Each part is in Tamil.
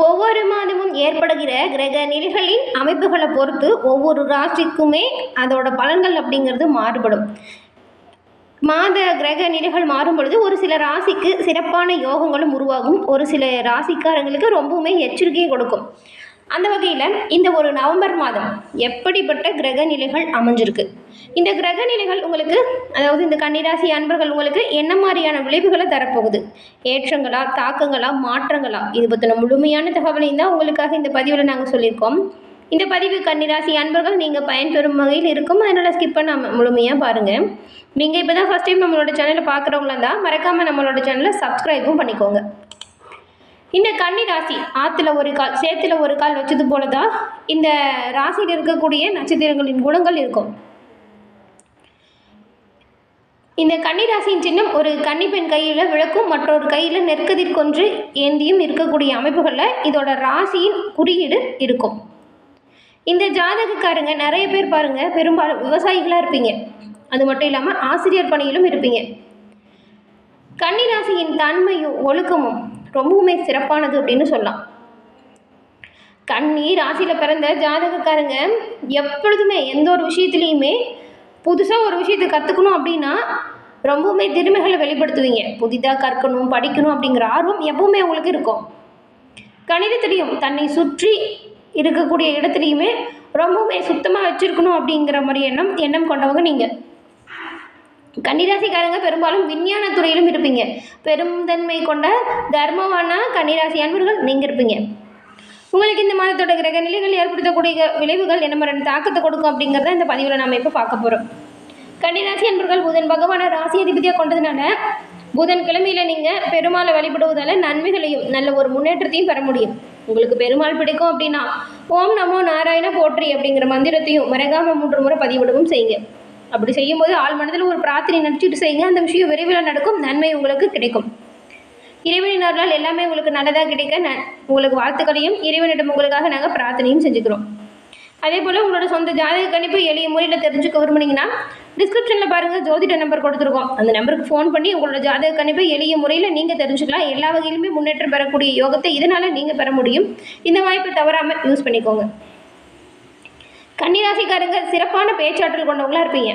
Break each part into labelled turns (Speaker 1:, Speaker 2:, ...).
Speaker 1: ஒவ்வொரு மாதமும் ஏற்படுகிற கிரக நிலைகளின் அமைப்புகளை பொறுத்து ஒவ்வொரு ராசிக்குமே அதோட பலன்கள் அப்படிங்கிறது மாறுபடும். மாத கிரக நிலைகள் மாறும் பொழுது ஒரு சில ராசிக்கு சிறப்பான யோகங்களும் உருவாகும். ஒரு சில ராசிக்காரங்களுக்கு ரொம்பவுமே எச்சரிக்கையை கொடுக்கும். அந்த வகையில் இந்த ஒரு நவம்பர் மாதம் எப்படிப்பட்ட கிரக நிலைகள் அமைஞ்சிருக்கு? இந்த கிரக நிலைகள் உங்களுக்கு அதாவது இந்த கன்னிராசி அன்பர்கள் உங்களுக்கு என்ன மாதிரியான விளைவுகளை தரப்போகுது? ஏற்றங்களா தாக்கங்களா மாற்றங்களா? இது பற்றின முழுமையான தகவலையும் தான் உங்களுக்காக இந்த பதிவில் நாங்கள் சொல்லியிருக்கோம். இந்த பதிவு கன்னிராசி அன்பர்கள் நீங்கள் பயன்பெறும் வகையில் இருக்கும். அதனால் ஸ்கிப் பண்ணாமல் முழுமையாக பாருங்கள் நீங்கள் இப்போ தான் ஃபஸ்ட் டைம் நம்மளோட சேனலை பார்க்குறவங்களா இருந்தால் மறக்காமல் நம்மளோட சேனலை சப்ஸ்கிரைபும் பண்ணிக்கோங்க. இந்த கன்னி ராசி ஆற்றுல ஒரு கால் சேத்துல ஒரு கால் வச்சது போல தான் இந்த ராசியில் இருக்கக்கூடிய நட்சத்திரங்களின் குணங்கள் இருக்கும். இந்த கன்னி ராசியின் சின்னம் ஒரு கன்னிப்பெண் கையில் விளக்கும் மற்றொரு கையில் நெற்கதிர் கொன்று ஏந்தியும் இருக்கக்கூடிய அமைப்புகளில் இதோட ராசியின் குறியீடு இருக்கும். இந்த ஜாதகக்காரங்க நிறைய பேர் பாருங்கள் பெரும்பாலும் விவசாயிகளாக இருப்பீங்க. அது மட்டும் இல்லாமல் ஆசிரியர் பணியிலும் இருப்பீங்க. கன்னிராசியின் தன்மையும் ஒழுக்கமும் ரொம்பவுமே சிறப்பானது அப்படின்னு சொல்லலாம். கண்ணி ராசியில் பிறந்த ஜாதகக்காரங்க எப்பொழுதுமே எந்த ஒரு விஷயத்துலையுமே புதுசாக ஒரு விஷயத்தை கற்றுக்கணும் அப்படின்னா ரொம்பவுமே திறமைகளை வெளிப்படுத்துவீங்க. புதிதாக கற்கணும் படிக்கணும் அப்படிங்கிற ஆர்வம் எப்பவுமே உங்களுக்கு இருக்கும். கணிதத்திலையும் தன்னை சுற்றி இருக்கக்கூடிய இடத்துலையுமே ரொம்பவுமே சுத்தமாக வச்சுருக்கணும் அப்படிங்கிற மாதிரி எண்ணம் எண்ணம் கொண்டவங்க நீங்கள் கன்னிராசிக்காரங்க பெரும்பாலும் விஞ்ஞான துறையிலும் இருப்பீங்க. பெருந்தன்மை கொண்ட தர்மவானா கன்னிராசி அன்பர்கள் நீங்கள் இருப்பீங்க உங்களுக்கு இந்த மாதத்தோட கிரக நிலைகள் ஏற்படுத்தக்கூடிய விளைவுகள் என்ன மாதிரியான தாக்கத்தை கொடுக்கும் அப்படிங்கிறத இந்த பதிவில் நாம் இப்போ பார்க்க போகிறோம் கன்னிராசி அன்பர்கள் புதன் பகவானை ராசி அதிபதியாக கொண்டதுனால புதன் கிழமையில் நீங்கள் பெருமாளை வழிபடுவதால் நன்மைகளையும் நல்ல ஒரு முன்னேற்றத்தையும் பெற முடியும். உங்களுக்கு பெருமாள் பிடிக்கும் அப்படின்னா ஓம் நமோ நாராயண போற்றி அப்படிங்கிற மந்திரத்தையும் மறக்காம மூன்று முறை பதிவிடவும் செய்யுங்க. அப்படி செய்யும்போது ஆள் மனதில் ஒரு பிரார்த்தனை நினச்சிட்டு செய்யுங்க. அந்த விஷயம் விரைவில் நடக்கும். நன்மை உங்களுக்கு கிடைக்கும். இறைவனின் அருளால் எல்லாமே உங்களுக்கு நல்லதாக கிடைக்க ந உங்களுக்கு வாழ்த்துக்களையும் இறைவனிடம் உங்களுக்காக நாங்கள் பிரார்த்தனையும் செஞ்சுக்கிறோம். அதே போல் உங்களோட சொந்த ஜாதக கணிப்பு எளிய முறையில் தெரிஞ்சுக்க விரும்புனீங்கன்னா டிஸ்கிரிப்ஷனில் பாருங்கள் ஜோதிட நம்பர் கொடுத்துருக்கோம். அந்த நம்பருக்கு ஃபோன் பண்ணி உங்களோட ஜாதக கணிப்பை எளிய முறையில் நீங்கள் தெரிஞ்சுக்கலாம். எல்லா வகையிலுமே முன்னேற்றம் பெறக்கூடிய யோகத்தை இதனால் நீங்கள் பெற முடியும். இந்த வாய்ப்பை தவறாமல் யூஸ் பண்ணிக்கோங்க. கன்னிராசிக்காரங்க சிறப்பான பேச்சாற்றல் கொண்டவங்களா இருப்பீங்க.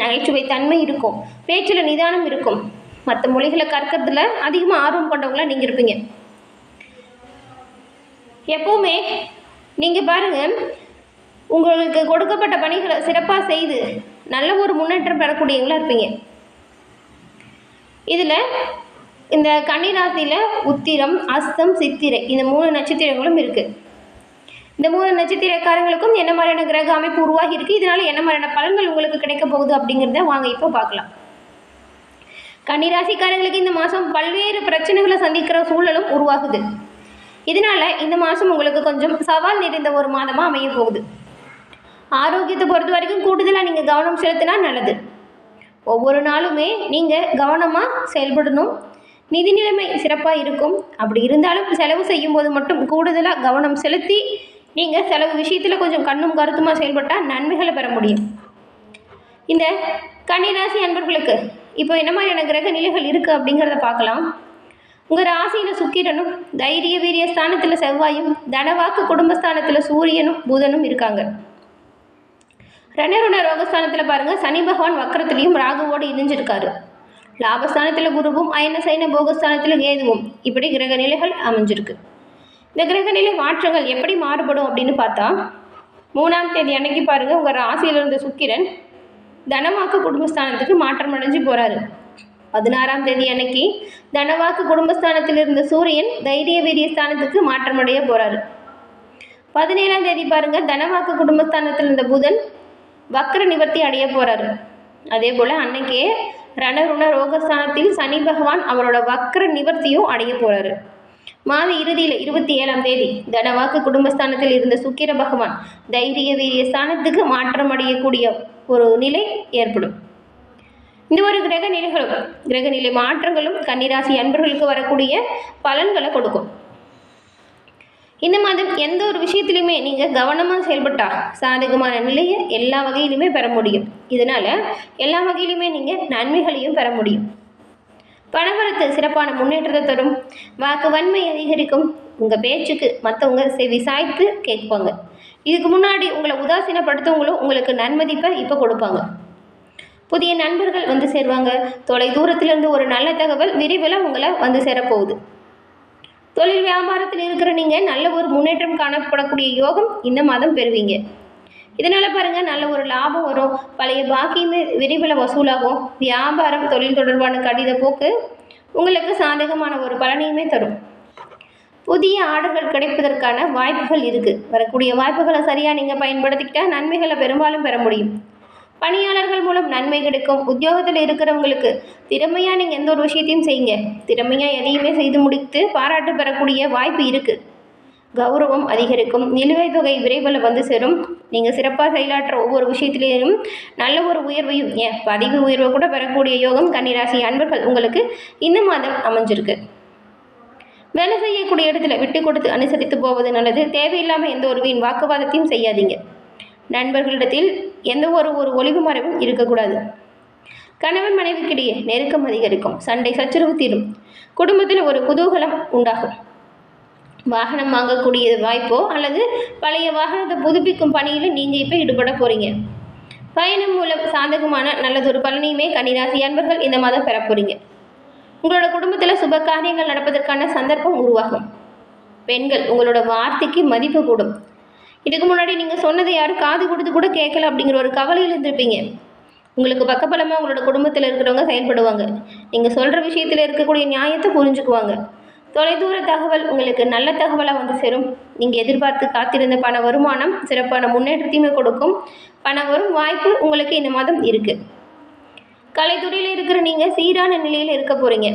Speaker 1: நகைச்சுவை தன்மை இருக்கும். பேச்சில் நிதானம் இருக்கும். மற்ற மொழிகளை கற்கிறதுல அதிகமாக ஆர்வம் கொண்டவங்களாக நீங்கள் இருப்பீங்க. எப்போவுமே நீங்கள் பாருங்கள் உங்களுக்கு கொடுக்கப்பட்ட பணிகளை சிறப்பாக செய்து நல்ல ஒரு முன்னேற்றம் பெறக்கூடியவங்களாக இருப்பீங்க. இதில் இந்த கன்னிராசியில் உத்திரம் அஸ்தம் சித்திரை இந்த மூணு நட்சத்திரங்களும் இருக்குது இந்த மூணு நட்சத்திரக்காரங்களுக்கும் என்ன மாதிரியான கிரக அமைப்பு உருவாகி இருக்கு? இதனால என்ன மாதிரியான பலன்கள் உங்களுக்கு கிடைக்க போகுது அப்படிங்கிறத வாங்க இப்போ பார்க்கலாம். கன்னிராசிக்காரங்களுக்கு இந்த மாதம் பல்வேறு பிரச்சனைகளை சந்திக்கிற சூழலும் உருவாகுது. இதனால இந்த மாதம் உங்களுக்கு கொஞ்சம் சவால் நிறைந்த ஒரு மாதமாக அமைய போகுது. ஆரோக்கியத்தை பொறுத்த வரைக்கும் கூடுதலாக நீங்கள் கவனம் செலுத்தினா நல்லது. ஒவ்வொரு நாளுமே நீங்கள் கவனமாக செயல்படணும். நிதி நிலைமை சிறப்பாக இருக்கும். அப்படி இருந்தாலும் செலவு செய்யும்போது மட்டும் கூடுதலாக கவனம் செலுத்தி நீங்கள் செலவு விஷயத்தில் கொஞ்சம் கண்ணும் கருத்துமாக செயல்பட்டால் நன்மைகளை பெற முடியும். இந்த கன்னிராசி அன்பர்களுக்கு இப்போ என்ன மாதிரியான கிரக நிலைகள் இருக்குது அப்படிங்கிறத பார்க்கலாம். உங்கள் ராசியில் சுக்கிரனும் தைரிய வீரிய ஸ்தானத்தில் செவ்வாயும் தனவாக்கு குடும்பஸ்தானத்தில் சூரியனும் புதனும் இருக்காங்க. ரணருண ரோகஸ்தானத்தில் பாருங்கள் சனி பகவான் வக்கரத்துலேயும் ராகுவோடு இணைஞ்சிருக்காரு. லாபஸ்தானத்தில் குருவும் அயன சைன போகஸ்தானத்தில் கேதுவும் இப்படி கிரக நிலைகள் அமைஞ்சிருக்கு. இந்த கிரகநிலை மாற்றங்கள் எப்படி மாறுபடும் அப்படின்னு பார்த்தா மூணாம் தேதி அன்னைக்கு பாருங்கள் உங்கள் ராசியில் இருந்த சுக்கிரன் தனவாக்கு குடும்பஸ்தானத்துக்கு மாற்றம் அடைஞ்சு போகிறாரு பதினாறாம் தேதி அன்னைக்கு தனவாக்கு குடும்பஸ்தானத்தில் இருந்த சூரியன் தைரிய வீரிய ஸ்தானத்துக்கு மாற்றமடைய போகிறாரு பதினேழாம் தேதி பாருங்கள் தனவாக்கு குடும்பஸ்தானத்தில் இருந்த புதன் வக்ர நிவர்த்தி அடைய போகிறாரு அதே போல் அன்னைக்கே ரணருண ரோகஸ்தானத்தில் சனி பகவான் அவரோட வக்ர நிவர்த்தியும் அடைய போகிறாரு மாத இறுதியில் இருபத்தி ஏழாம் தேதி தனவாக்கு குடும்பஸ்தானத்தில் இருந்த சுக்கிர பகவான் தைரிய வீரிய ஸ்தானத்துக்கு மாற்றம் அடையக்கூடிய ஒரு நிலை ஏற்படும். இந்த ஒரு கிரக நிலைகளும் கிரக நிலை மாற்றங்களும் கன்னிராசி அன்பர்களுக்கு வரக்கூடிய பலன்களை கொடுக்கும். இந்த மாதம் எந்த ஒரு விஷயத்திலையுமே நீங்கள் கவனமாக செயல்பட்டா சாதகமான நிலையை எல்லா வகையிலுமே பெற முடியும். இதனால் எல்லா வகையிலுமே நீங்கள் நன்மைகளையும் பெற முடியும். பணவரத்து சிறப்பான முன்னேற்றத்தை தரும். வாக்கு வன்மை அதிகரிக்கும். உங்கள் பேச்சுக்கு மற்றவங்க செவி சாய்த்து கேட்பாங்க. இதுக்கு முன்னாடி உங்களை உதாசீனப்படுத்தவங்களும் உங்களுக்கு நன்மதிப்பை இப்போ கொடுப்பாங்க. புதிய நண்பர்கள் வந்து சேருவாங்க. தொலை தூரத்திலிருந்து ஒரு நல்ல தகவல் விரைவில் உங்களை வந்து சேரப்போகுது. தொழில் வியாபாரத்தில் இருக்கிற நீங்கள் நல்ல ஒரு முன்னேற்றம் காணப்படக்கூடிய யோகம் இந்த மாதம் பெறுவீங்க. இதனால் பாருங்கள் நல்ல ஒரு லாபம் வரும். பழைய பாக்கியுமே விரைவில் வசூலாகும். வியாபாரம் தொழில் தொடர்பான கடித போக்கு உங்களுக்கு சாதகமான ஒரு பலனையுமே தரும். புதிய ஆர்டர்கள் கிடைப்பதற்கான வாய்ப்புகள் இருக்குது வரக்கூடிய வாய்ப்புகளை சரியாக நீங்கள் பயன்படுத்திக்கிட்டால் நன்மைகளை பெரும்பாலும் பெற முடியும். பணியாளர்கள் மூலம் நன்மை கிடைக்கும். உத்தியோகத்தில் இருக்கிறவங்களுக்கு திறமையாக நீங்கள் எந்த ஒரு விஷயத்தையும் செய்யுங்க. திறமையாக எதையுமே செய்து முடித்து பாராட்டு பெறக்கூடிய வாய்ப்பு இருக்குது கௌரவம் அதிகரிக்கும். நிலுவைத் தொகை விரைவில் வந்து சேரும். நீங்கள் சிறப்பாக செயலாற்ற ஒவ்வொரு விஷயத்திலேயும் நல்ல ஒரு உயர்வையும் ஏன் பதிவு உயர்வை கூட பெறக்கூடிய யோகம் கன்னிராசி அன்பர்கள் உங்களுக்கு இந்த மாதம் அமைஞ்சிருக்கு. வேலை செய்யக்கூடிய இடத்துல விட்டு கொடுத்து அனுசரித்து போவது நல்லது. தேவையில்லாமல் எந்த ஒரு வீண் வாக்குவாதத்தையும் செய்யாதீங்க. நண்பர்களிடத்தில் எந்த ஒரு ஒரு ஒளிவு மறைவும் இருக்கக்கூடாது. கணவன் மனைவிக்கிடையே நெருக்கம் அதிகரிக்கும். சண்டை சச்சரவு தீரும். குடும்பத்தில் ஒரு குதூகலம் உண்டாகும். வாகனம் வாங்கக்கூடிய வாய்ப்போ அல்லது பழைய வாகனத்தை புதுப்பிக்கும் பணியில் நீங்கள் இப்போ ஈடுபட போகிறீங்க பயணம் மூலம் சாதகமான நல்லதொரு பலனையுமே கன்னிராசி அன்பர்கள் இந்த மாதம் பெற போகிறீங்க உங்களோட குடும்பத்தில் சுப காரியங்கள் நடப்பதற்கான சந்தர்ப்பம் உருவாகும். பெண்கள் உங்களோட வார்த்தைக்கு மதிப்பு கூடும். இதுக்கு முன்னாடி நீங்கள் சொன்னதை யாரும் காது கொடுத்து கூட கேட்கல அப்படிங்கிற ஒரு கவலையில் இருந்திருப்பீங்க. உங்களுக்கு பக்கபலமாக உங்களோட குடும்பத்தில் இருக்கிறவங்க செயல்படுவாங்க. நீங்கள் சொல்கிற விஷயத்தில் இருக்கக்கூடிய நியாயத்தை புரிஞ்சுக்குவாங்க. தொலைதூர தகவல் உங்களுக்கு நல்ல தகவலாக வந்து சேரும். நீங்கள் எதிர்பார்த்து காத்திருந்த பண வருமானம் சிறப்பான முன்னேற்றத்தையுமே கொடுக்கும். பண வரும் வாய்ப்பு உங்களுக்கு இந்த மாதம் இருக்குது கலைத்துறையில் இருக்கிற நீங்கள் சீரான நிலையில் இருக்க போகிறீங்க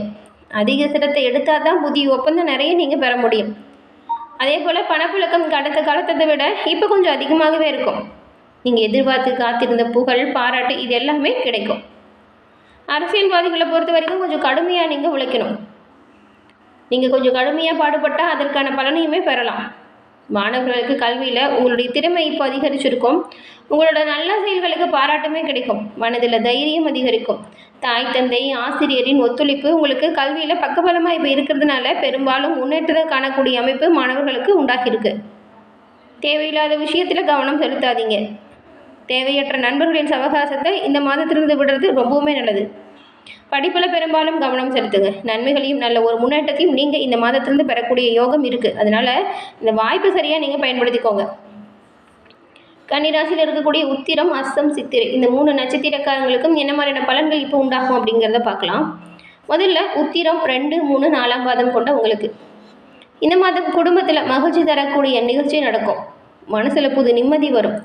Speaker 1: அதிக சிரத்தை எடுத்தால் தான் புதிய ஒப்பந்தம் நிறைய நீங்கள் பெற முடியும். அதே போல் பணப்புழக்கம் கடந்த காலத்தை விட இப்போ கொஞ்சம் அதிகமாகவே இருக்கும். நீங்கள் எதிர்பார்த்து காத்திருந்த புகழ் பாராட்டு இது எல்லாமே கிடைக்கும். அரசியல்வாதிகளை பொறுத்த வரைக்கும் கொஞ்சம் கடுமையாக நீங்கள் உழைக்கணும். நீங்கள் கொஞ்சம் கடுமையாக பாடுபட்டால் அதற்கான பலனையுமே பெறலாம். மாணவர்களுக்கு கல்வியில் உங்களுடைய திறமை இப்போ அதிகரிச்சிருக்கும். உங்களோட நல்ல செயல்களுக்கு பாராட்டுமே கிடைக்கும். மனதில் தைரியம் அதிகரிக்கும். தாய் தந்தை ஆசிரியரின் ஒத்துழைப்பு உங்களுக்கு கல்வியில் பக்கபலமாக இப்போ இருக்கிறதுனால பெரும்பாலும் முன்னேற்றத்தை காணக்கூடிய அமைப்பு மாணவர்களுக்கு உண்டாகியிருக்கு. தேவையில்லாத விஷயத்தில் கவனம் செலுத்தாதீங்க. தேவையற்ற நண்பர்களின் சவகாசத்தை இந்த மாதத்திலிருந்து விடுறது ரொம்பவுமே நல்லது. படிப்பில் பெரும்பாலும் கவனம் செலுத்துங்க. நன்மைகளையும் நல்ல ஒரு முன்னேற்றத்தையும் நீங்கள் இந்த மாதத்திலிருந்து பெறக்கூடிய யோகம் இருக்குது அதனால் இந்த வாய்ப்பு சரியாக நீங்கள் பயன்படுத்திக்கோங்க. கன்னிராசியில் இருக்கக்கூடிய உத்திரம் அஸ்தம் சித்திரை. இந்த மூணு நட்சத்திரக்காரங்களுக்கும் என்ன மாதிரியான பலன்கள் இப்போ உண்டாகும் அப்படிங்கிறத பார்க்கலாம். முதல்ல உத்திரம் ரெண்டு மூணு நாலாம் பாதம் கொண்ட உங்களுக்கு. இந்த மாதம் குடும்பத்தில் மகிழ்ச்சி தரக்கூடிய நிகழ்ச்சி நடக்கும். மனசில் புது நிம்மதி வரும்.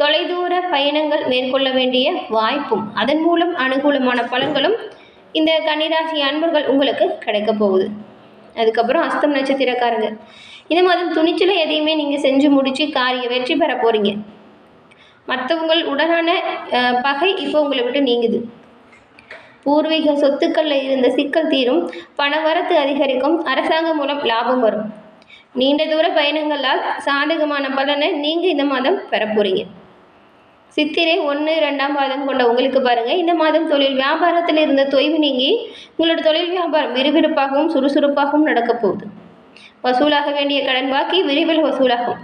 Speaker 1: தொலைதூர பயணங்கள் மேற்கொள்ள வேண்டிய வாய்ப்பும் அதன் மூலம் அனுகூலமான பலன்களும் இந்த கன்னிராசி அன்பர்கள் உங்களுக்கு கிடைக்க போகுது. அதுக்கப்புறம் அஸ்தம் நட்சத்திரக்காரங்க. இந்த மாதம் துணிச்சலை எதையுமே நீங்கள் செஞ்சு முடித்து காரிய வெற்றி பெற போகிறீங்க மற்றவங்கள் உடனான பகை இப்போ உங்களை விட்டு நீங்குது. பூர்வீக சொத்துக்களில் இருந்த சிக்கல் தீரும் பணவரத்து அதிகரிக்கும் அரசாங்கம் மூலம் லாபம் வரும். நீண்ட தூர பயணங்களால் சாதகமான பலனை நீங்கள் இந்த மாதம் பெற போகிறீங்க சித்திரை ஒன்று ரெண்டாம் பாதம் கொண்ட உங்களுக்கு பாருங்கள் இந்த மாதம் தொழில் வியாபாரத்தில் இருந்த தொய்வு நீங்கி உங்களோட தொழில் வியாபாரம் விறுவிறுப்பாகவும் சுறுசுறுப்பாகவும் நடக்க போகுது. வசூலாக வேண்டிய கடன் பாக்கி விரைவில் வசூலாகும்.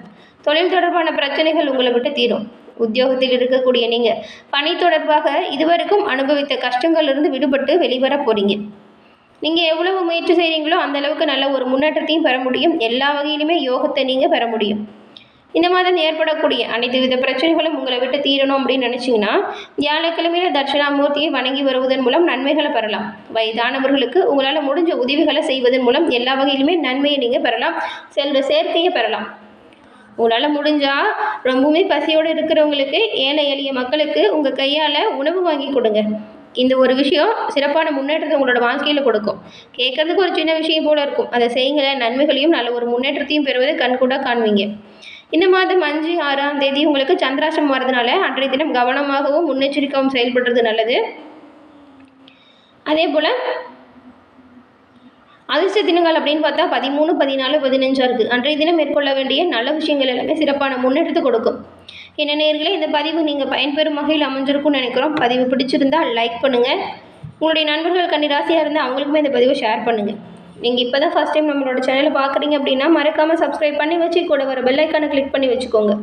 Speaker 1: தொழில் தொடர்பான பிரச்சனைகள் உங்களை விட்டு தீரும். உத்தியோகத்தில் இருக்கக்கூடிய நீங்கள் பணி தொடர்பாக இதுவரைக்கும் அனுபவித்த கஷ்டங்கள்லேருந்து விடுபட்டு வெளிவர போகிறீங்க நீங்கள் எவ்வளவு முயற்சி செய்கிறீங்களோ அந்த அளவுக்கு நல்ல ஒரு முன்னேற்றத்தையும் பெற முடியும். எல்லா வகையிலுமே யோகத்தை நீங்கள் பெற முடியும். இந்த மாதம் ஏற்படக்கூடிய அனைத்து வித பிரச்சனைகளும் உங்களை விட்டு தீரணும் அப்படின்னு நினச்சிங்கன்னா வியாழக்கிழமையில தட்சிணாமூர்த்தியை வணங்கி வருவதன் மூலம் நன்மைகளை பெறலாம். வயதானவர்களுக்கு உங்களால் முடிஞ்ச உதவிகளை செய்வதன் மூலம் எல்லா வகையிலுமே நன்மையை நீங்கள் பெறலாம். செல்வ சேர்க்கையை பெறலாம். உங்களால் முடிஞ்சால் ரொம்பவுமே பசியோடு இருக்கிறவங்களுக்கு ஏழை எளிய மக்களுக்கு உங்கள் கையால் உணவு வாங்கி கொடுங்க. இந்த ஒரு விஷயம் சிறப்பான முன்னேற்றத்தை உங்களோட வாழ்க்கையில் கொடுக்கும். கேட்கறதுக்கு ஒரு சின்ன விஷயம் போல இருக்கும். அதை செய்யுங்களேன். நன்மைகளையும் நல்ல ஒரு முன்னேற்றத்தையும் பெறுவதை கண்கூடாக காண்பீங்க. இந்த மாதம் அஞ்சு ஆறாம் தேதி உங்களுக்கு சந்திராசம் வரதுனால அன்றைய தினம் கவனமாகவும் முன்னெச்சரிக்கையாகவும் செயல்படுறது நல்லது. அதே போல் அதிர்ஷ்ட தினங்கள் அப்படின்னு பார்த்தா பதிமூணு பதினாலு பதினஞ்சா இருக்குது அன்றைய தினம் மேற்கொள்ள வேண்டிய நல்ல விஷயங்கள் எல்லாமே சிறப்பான முன்னேற்றத்தை கொடுக்கும். என்ன நேர்களே இந்த பதிவு நீங்கள் பயன்பெறும் வகையில் அமைஞ்சிருக்கும்னு நினைக்கிறோம். பதிவு பிடிச்சிருந்தால் லைக் பண்ணுங்கள் உங்களுடைய நண்பர்கள் கண்ணி ராசியாக இருந்தால் அவங்களுக்குமே இந்த பதிவை ஷேர் பண்ணுங்கள் நீங்கள் இப்போ தான் ஃபஸ்ட் டைம் நம்மளோட சேனலை பார்க்குறீங்க அப்படின்னா மறக்காமல் சப்ஸ்கிரைப் பண்ணி வச்சு கூட வர பெல்லைக்கானை கிளிக் பண்ணி வச்சுக்கோங்க.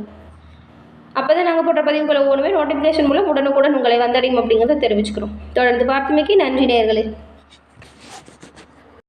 Speaker 1: அப்போ தான் நாங்கள் போட்ட பதிவுகளை ஒவ்வொன்றுமே நோட்டிஃபிகேஷன் மூலம் உடனுக்குடன் உங்களை வந்தடையும் அப்படிங்கிறத தெரிவிச்சுக்கிறோம். தொடர்ந்து பார்த்தமைக்கு நன்றி நேயர்களே.